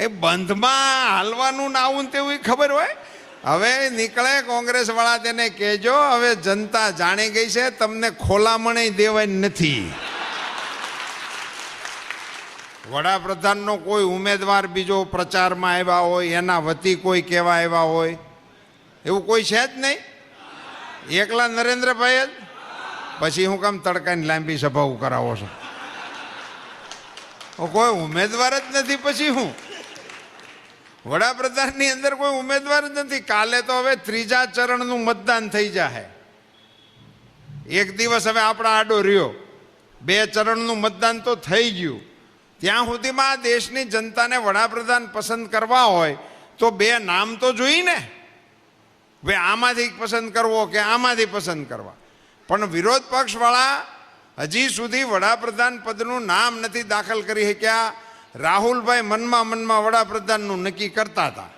એ બંધમાં હાલવાનું ના આવું તેવું ખબર હોય? હવે નીકળે કોંગ્રેસ વાળા તેને કહેજો, હવે જનતા જાણી ગઈ છે, તમને ખોલામણે દેવાય નથી. વડાપ્રધાનનો કોઈ ઉમેદવાર બીજો પ્રચારમાં આવ્યા હોય, એના વતી કોઈ કહેવા આવ્યા હોય? એવું કોઈ છે જ નહીં? એકલા નરેન્દ્રભાઈ જ? પછી હું કામ તડકાની લાંબી સભાઓ કરાવો છો. કોઈ ઉમેદવાર જ નથી, પછી હું? વડાપ્રધાનની અંદર કોઈ ઉમેદવાર જ નથી. કાલે તો હવે ત્રીજા ચરણનું મતદાન થઈ જાહે. એક દિવસ હવે આપણા આડો રહ્યો. બે ચરણનું મતદાન તો થઈ ગયું. ત્યાં સુધીમાં આ દેશની જનતાને વડાપ્રધાન પસંદ કરવા હોય, તો બે નામ તો જોઈ ને. હવે આમાંથી પસંદ કરવો કે આમાંથી પસંદ કરવા. પણ વિરોધ પક્ષવાળા હજી સુધી વડાપ્રધાન પદનું નામ નથી દાખલ કરી શક્યા. રાહુલભાઈ મનમાં મનમાં વડાપ્રધાનનું નક્કી કરતા હતા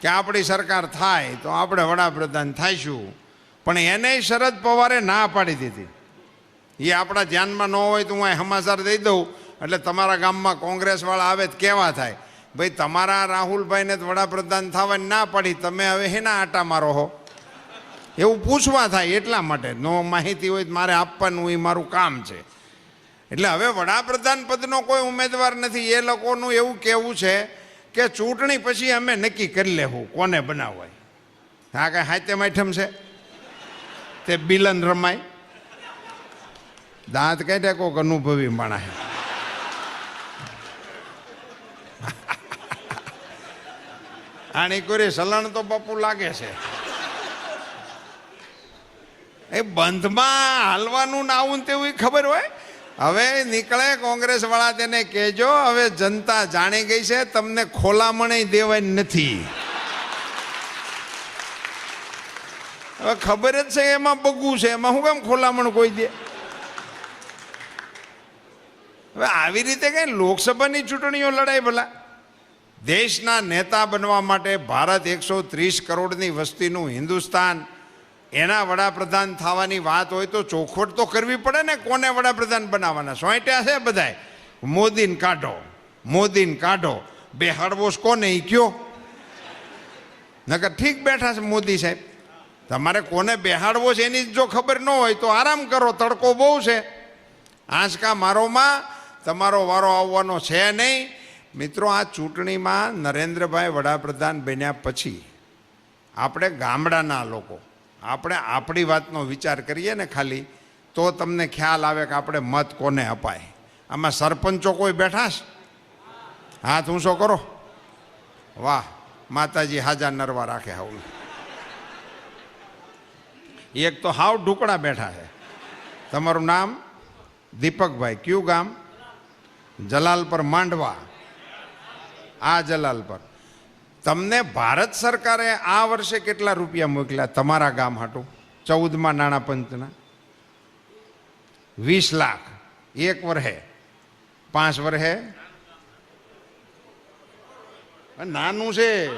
કે આપણી સરકાર થાય તો આપણે વડાપ્રધાન થાઈશું પણ એને શરદ પવારે ના પાડી દીધી. એ આપણા ધ્યાનમાં ન હોય તો હું અહીં સમાચાર દઈ દઉં. એટલે તમારા ગામમાં કોંગ્રેસવાળા આવે તો કેવા થાય? ભાઈ, તમારા રાહુલભાઈને વડાપ્રધાન થવાની ના પાડી. તમે હવે હેના આટા મારો હો? એવું પૂછવા થાય એટલા માટે. નો માહિતી હોય તો મારે આપવાનું, એ મારું કામ છે. એટલે હવે વડાપ્રધાન પદનો કોઈ ઉમેદવાર નથી. એ લોકોનું એવું કહેવું છે કે ચૂંટણી પછી અમે નક્કી કરી લેવું કોને બનાવવાય. હા કાંઈ હાથે માઠમ છે? તે બિલન રમાય. દાંત કાઢ્યા કોક અનુભવી માણા આની કોઈ સલણ તો બાપુ લાગે છે. એ બંધમાં હાલવાનું ના આવું તેવું ખબર હોય? હવે નીકળે કોંગ્રેસ વાળા તેને કહેજો, હવે જનતા જાણી ગઈ છે, તમને ખોલામણે દેવાય નથી. હવે ખબર જ છે એમાં બગું છે, એમાં શું કેમ ખોલામણ કોઈ દે? હવે આવી રીતે કઈ લોકસભાની ચૂંટણીઓ લડાય ભલા? દેશના નેતા બનવા માટે ભારત એકસો ત્રીસ કરોડની વસ્તીનું હિન્દુસ્તાન એના વડાપ્રધાન થવાની વાત હોય તો ચોખવટ તો કરવી પડે ને કોને વડાપ્રધાન બનાવવાના સોંટ્યા છે બધાય. મોદીને કાઢો મોદીને કાઢો. બે હળવોશ કોને એ કયો? નકર ઠીક બેઠા છે મોદી સાહેબ. તમારે કોને બેહાડવો છે એની જો ખબર ન હોય તો આરામ કરો, તડકો બહુ છે. આંચકા મારોમાં, તમારો વારો આવવાનો છે નહીં. મિત્રો, આ ચૂંટણીમાં નરેન્દ્રભાઈ વડાપ્રધાન બન્યા પછી આપણે ગામડાના લોકો આપણે આપણી વાતનો વિચાર કરીએ ને ખાલી, તો તમને ખ્યાલ આવે કે આપણે મત કોને અપાય. આમાં સરપંચો કોઈ બેઠા છે? હાથ ઊંચો કરો. વાહ, માતાજી હાજા નરવા રાખે હાઉલ એક તો હાવ ઢુકડા બેઠા છે. તમારું નામ? દીપકભાઈ. કયું ગામ? જલાલ પર માંડવા. આ જલાલ પર તમને ભારત સરકારે આ વર્ષે કેટલા રૂપિયા મોકલ્યા તમારા ગામ હાટું? ચૌદમાં નાણાં પંચના વીસ લાખ. એક વર્ષે. પાંચ વર્ષે. નાનું છે.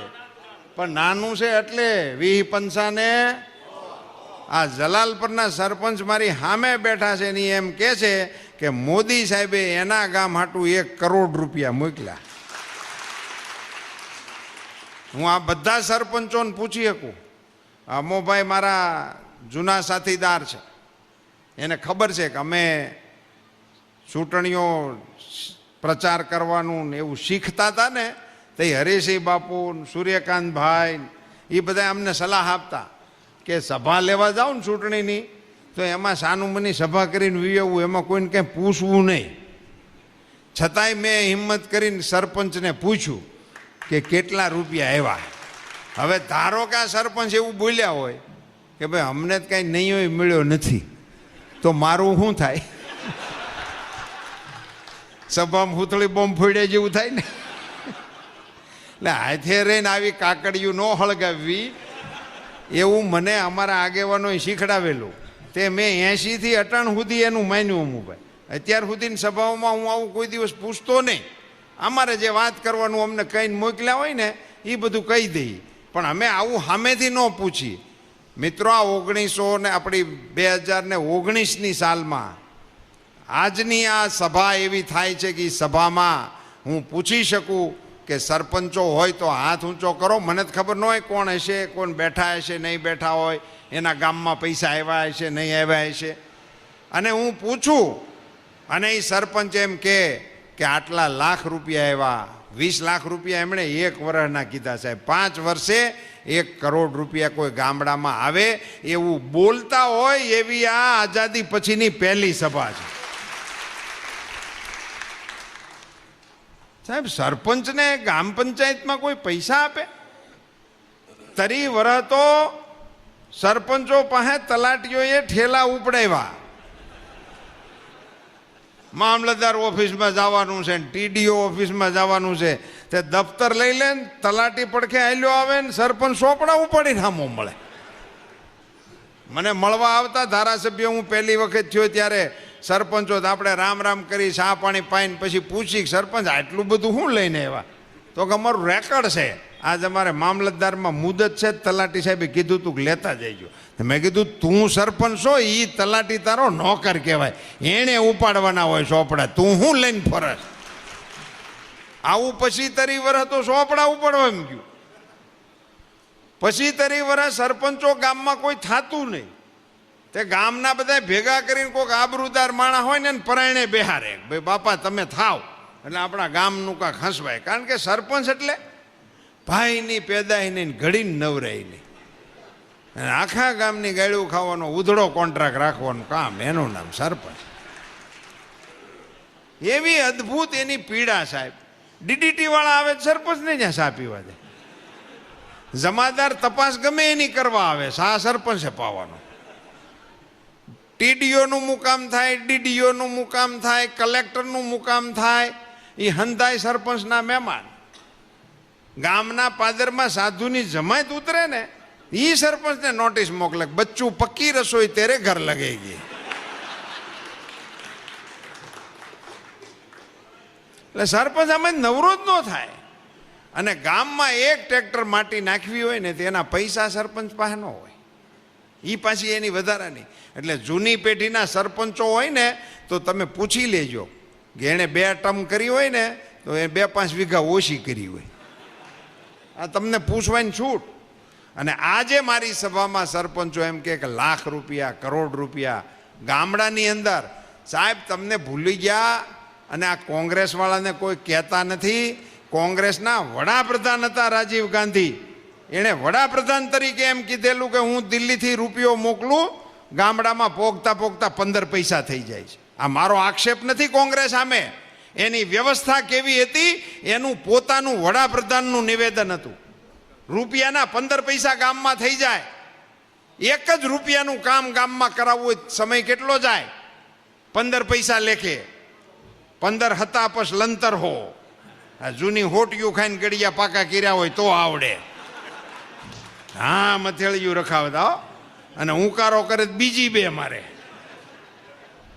પણ નાનું છે એટલે વીહ પંચાને આ જલાલપરના સરપંચ મારી સામે બેઠા છે ને એમ કે છે કે મોદી સાહેબે એના ગામ હાટું એક કરોડ રૂપિયા મોકલ્યા. હું આ બધા સરપંચોને પૂછી શકું. અમોભાઈ મારા જૂના સાથીદાર છે. એને ખબર છે કે અમે ચૂંટણીઓ પ્રચાર કરવાનું ને એવું શીખતા હતા ને, તે હરીસિંહ બાપુ સૂર્યકાંતભાઈ એ બધા અમને સલાહ આપતા કે સભા લેવા જાઓ ને ચૂંટણીની, તો એમાં સાનુમની સભા કરીને વિયવું એમાં કોઈને કંઈ પૂછવું નહીં. છતાંય મેં હિંમત કરીને સરપંચને પૂછ્યું. કે કેટલા રૂપિયા આવ્યા? હવે ધારો કે આ સરપંચ એવું બોલ્યા હોય કે ભાઈ, અમને જ કાંઈ નહીં હોય, મળ્યો નથી, તો મારું શું થાય? સભામાં હુથળી બોમ્બ ફોડે જેવું થાય ને? એટલે હાથે રહીને આવી કાકડિયું ન હળગાવવી, એવું મને અમારા આગેવાનોએ શીખડાવેલું. તે મેં એંશીથી અટાણ સુધી એનું માન્યું અમુભાઈ. ભાઈ અત્યાર સુધીની સભાઓમાં હું આવું કોઈ દિવસ પૂછતો નહીં. અમારે જે વાત કરવાનું અમને કહીને મોકલ્યા હોય ને એ બધું કહી દઈએ. પણ અમે આવું સામેથી ન પૂછીએ. મિત્રો, આ ઓગણીસો ને આપણી બે હજાર ને ઓગણીસની સાલમાં આજની આ સભા એવી થાય છે કે સભામાં હું પૂછી શકું કે સરપંચો હોય તો હાથ ઊંચો કરો. મને જ ખબર ન હોય કોણ હશે, કોણ બેઠા હશે, નહીં બેઠા હોય, એના ગામમાં પૈસા આવ્યા હશે, નહીં આવ્યા હશે. અને હું પૂછું, અને એ સરપંચ એમ કે કે આટલા લાખ રૂપિયા એવા વીસ લાખ રૂપિયા એમણે એક વર્ષના કીધા સાહેબ. પાંચ વર્ષે એક કરોડ રૂપિયા કોઈ ગામડામાં આવે એવું બોલતા હોય એવી આ આઝાદી પછીની પહેલી સભા છે. સાહેબ, સરપંચને ગામ પંચાયતમાં કોઈ પૈસા આપે? તરી વરહ તો સરપંચો પાસે તલાટીઓએ ઠેલા ઉપડાવ્યા. મામલતદાર ઓફિસમાં જવાનું છે ટીડીઓ ઓફિસમાં જવાનું છે, તે દફતર લઈ લે ને તલાટી પડખે આલ્યો આવે ને સરપંચ સોપડા ઉપાડીને હામો મળે. મને મળવા આવતા ધારાસભ્ય હું પહેલી વખત થયો ત્યારે સરપંચો તો આપણે રામ રામ કરી ચા પાણી પાઈને પછી પૂછી સરપંચ આટલું બધું શું લઈને આવ્યા? તો કે અમારું રેકર્ડ છે. આજ અમારે મામલતદારમાં મુદત છે, તલાટી સાહેબે કીધું તું લેતા જઈજો. મેં કીધું, તું સરપંચ છો એ તલાટી તારો નોકર કહેવાય. એણે ઉપાડવાના હોય સોપડા. તું હું લઈને ફરસ? આવું પછી તરી વર તો સોપડા ઉપાડવા એમ ગયું. પછી તરી વર સરપંચો ગામમાં કોઈ થાતું નહીં. તે ગામના બધા ભેગા કરીને કોઈક આબરૂદાર માણા હોય ને પરાયણે બેહારે. ભાઈ બાપા, તમે થાવ. એટલે આપણા ગામનું કાંક હસવાય. કારણ કે સરપંચ એટલે ભાઈની પેદાઈ નહીં ઘડીને નવરાય નહીં અને આખા ગામની ગાળ્યું ખાવાનો ઉધડો કોન્ટ્રાક્ટ રાખવાનું કામ, એનું નામ સરપંચ. એવી અદ્ભુત એની પીડા સાહેબ. ડીડીટી વાળા આવે સરપંચને જ્યાં સા પીવા દે. જમાદાર તપાસ ગમે એની કરવા આવે, સા સરપંચે પાવાનો. ટીડીઓનું મુકામ થાય, ડીડીઓનું મુકામ થાય, કલેક્ટરનું મુકામ થાય એ હંધાય સરપંચના મહેમાન. ગામના પાદરમાં સાધુની જમાયત ઉતરે ને એ સરપંચને નોટિસ મોકલે બચ્ચું પક્કી રસોઈ તેરે ઘર લગેગી એટલે સરપંચ આમાં નવરો જ ન થાય. અને ગામમાં એક ટ્રેક્ટર માટી નાખવી હોય ને તેના પૈસા સરપંચ પાસે ન હોય. એ પાછી એની વધારાની. એટલે જૂની પેઢીના સરપંચો હોય ને, તો તમે પૂછી લેજો. કે એણે બે ટર્મ કરી હોય ને, તો એ બે પાંચ વીઘા ઓછી કરી હોય. આ તમને પૂછવાની છૂટ. અને આજે મારી સભામાં સરપંચો એમ કે લાખ રૂપિયા, કરોડ રૂપિયા ગામડાની અંદર. સાહેબ, તમને ભૂલી ગયા અને આ કોંગ્રેસવાળાને કોઈ કહેતા નથી. કોંગ્રેસના વડાપ્રધાન હતા રાજીવ ગાંધી. એણે વડાપ્રધાન તરીકે એમ કીધેલું કે હું દિલ્હીથી રૂપિયો મોકલું, ગામડામાં પોગતા પોગતા પંદર પૈસા થઈ જાય છે. આ મારો આક્ષેપ નથી કોંગ્રેસ સામે. એની વ્યવસ્થા કેવી હતી? એનું પોતાનું વડાપ્રધાનનું નિવેદન હતું. રૂપિયાના પંદર પૈસા ગામમાં થઈ જાય. એક જ રૂપિયાનું કામ ગામમાં કરાવવું સમય કેટલો જાય? પંદર પૈસા લેખે. પંદર હતા પસ લંતર હો. આ જૂની હોટિયું ખાઈને ગળિયા પાકા કર્યા હોય તો આવડે. હા, મથેળિયું રખાવતા હો. અને હુંકારો કરે તો બીજી બે મારે.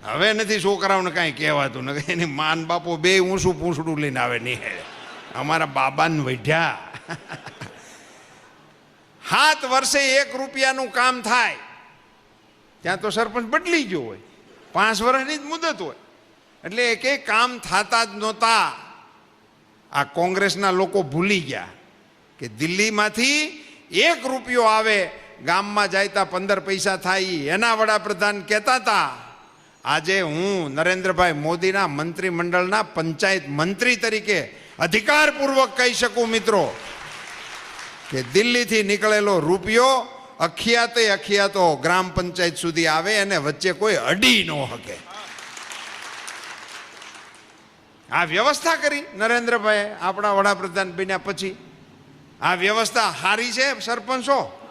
હવે નથી છોકરાઓને કાંઈ કહેવાતું નથી એની માન બાપો બે ઊંસું પૂંછડું લઈને આવે નિહેળે અમારા બાબાને વઢ્યા. સાત વર્ષે એક રૂપિયાનું કામ થાય, ત્યાં તો સરપંચ બદલી ગયો હોય. પાંચ વર્ષની જ મુદત હોય. એટલે એ કંઈ કામ થતા જ નહોતા. આ કોંગ્રેસના લોકો ભૂલી ગયા કે દિલ્હીમાંથી એક રૂપિયો આવે, ગામમાં જાય તા પંદર પૈસા થાય, એના વડાપ્રધાન કહેતા હતા આજે હું નરેન્દ્રભાઈ મોદીના મંત્રીમંડળના પંચાયત મંત્રી તરીકે અધિકારપૂર્વક કહી શકું, મિત્રો, કે દિલ્હીથી નીકળેલો રૂપિયો અખિયાતે અખિયાતો ગ્રામ પંચાયત સુધી આવે અને વચ્ચે કોઈ અડી ન શકે આ વ્યવસ્થા કરી નરેન્દ્રભાઈ આપણા વડાપ્રધાન બન્યા પછી. આ વ્યવસ્થા હારી છે, સરપંચો?